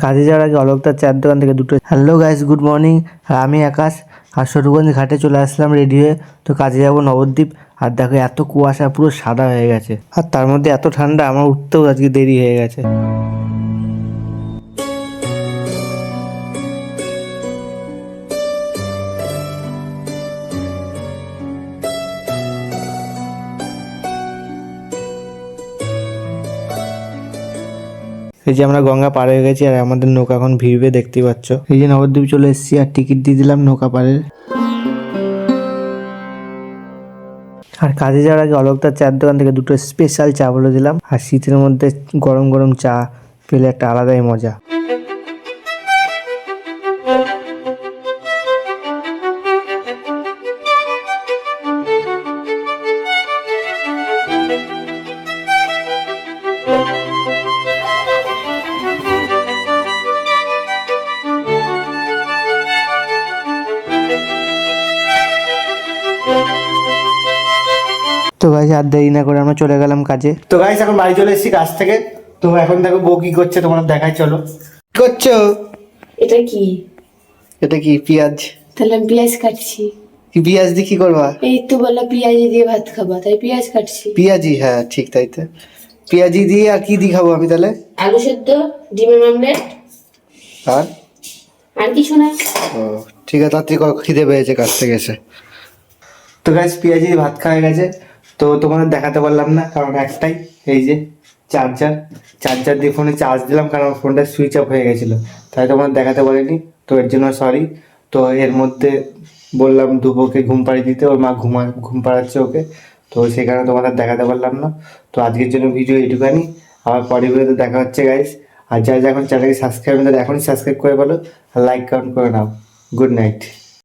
কাজে যাওয়ার আগে অলোকদার চায়ের দোকান থেকে দুটো হ্যালো গাইস গুড মর্নিং আমি আকাশ আর সরুগঞ্জ ঘাটে চলে আসলাম রেডি হয়ে। তো কাজে যাব নবদ্বীপ। আর দেখো এত কুয়াশা, পুরো সাদা হয়ে গেছে। আর তার মধ্যে এত ঠান্ডা, আমার উঠতেও আজকে দেরি হয়ে গেছে। এই যে আমরা গঙ্গা পার হয়ে গেছি আর আমাদের নৌকা এখন ভিড়বে দেখতে পাচ্ছ। এই যে নবদ্বীপ চলে এসেছি আর টিকিট দিয়ে দিলাম নৌকা পারের। আর কাজে যাওয়ার আগে অলকদার চায়ের দোকান থেকে দুটো স্পেশাল চা বলে দিলাম। আর শীতের মধ্যে গরম গরম চা পেলে একটা আলাদাই মজা। তো গাইস আর দেরি না করে আমরা চলে গেলাম কাজে। তো গাইস এখন বাড়ি চলে এসেছি কাজ থেকে। তো এখন দেখো বউ কি করছে তোমরা দেখাই চলো। কি করছ? এটা কি? এটা কি পেঁয়াজ? তাহলে আমি পেঁয়াজ কাটছি। কি পেঁয়াজ দিয়ে কি করবা? এই তো বললা পেঁয়াজ দিয়ে ভাত খাবা তাই পেঁয়াজ কাটছি। পেঁয়াজি হ্যাঁ ঠিক তাই তো। পেঁয়াজি দিয়ে আর কি দিয়ে খাব আমি তাহলে? আলু সেদ্ধ ডিমের অমলেট। আর? আর কিছু না। ও ঠিক আছে তাড়াতাড়ি খিদে পেয়েছে কাছ থেকে এসে। তো গাইস পেঁয়াজি ভাত খাওয়া গেছে। তো তোমাদের দেখাতে পারলাম না, কারণ একটাই, এই যে চার্জার চার্জার দিয়ে ফোনে চার্জ দিলাম, কারণ ফোনটা সুইচ অফ হয়ে গেছিল। তাই তোমাদের দেখাতে পারিনি, তো এর জন্য সরি তো এর মধ্যে বললাম দুবোকে ঘুম পাড়িয়ে দিতে, ওর মা ঘুমা, ঘুম পাড়াচ্ছে ওকে, তো সেই কারণে তোমাদের দেখাতে পারলাম না। তো আজকের জন্য ভিডিও এইটুখানি, আবার পরের ভিডিওতে দেখা হচ্ছে গাইস আর যারা যা এখন চ্যানেলকে সাবস্ক্রাইব না, এখনই সাবস্ক্রাইব করে বলো আর লাইক কমেন্ট করে নাও। Good night